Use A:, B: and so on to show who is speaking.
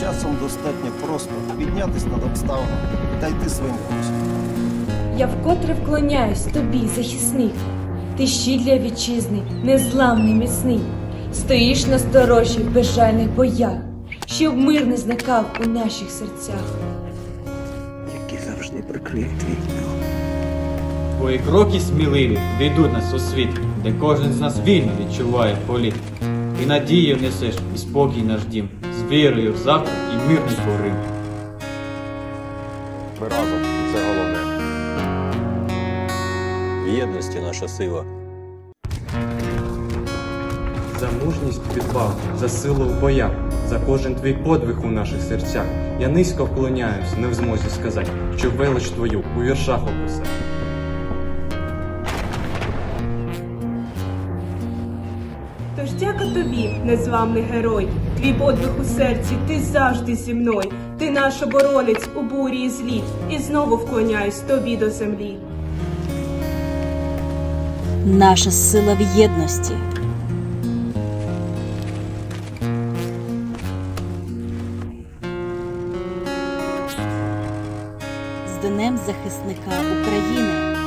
A: часом достатньо просто піднятися над обставинами та йти своїм курсом. Я вкотре вклоняюсь тобі, захисник. Ти щі для вітчизни, незламний, міцний. Стоїш на сторожі безжальних боях, щоб мир не зникав у наших серцях.
B: Які завжди прикриють війну.
C: Твої кроки сміливі ведуть нас у світ, де кожен з нас вільно відчуває політ. І надію несеш, і спокій наш дім вірою в завтра і мирний порив.
D: Ми разом, і це головне. В єдності наша сила.
E: За мужність відвагу, за силу в боях, за кожен твій подвиг у наших серцях. Я низько вклоняюсь, не в змозі сказати, що велич твою у віршах описати.
F: Тож дяка тобі, незламний герой, твій подвиг у серці, ти завжди зі мною. Ти наш оборонець у бурі і злі, і знову вклоняюсь тобі до землі.
G: Наша сила в єдності. З Днем захисника України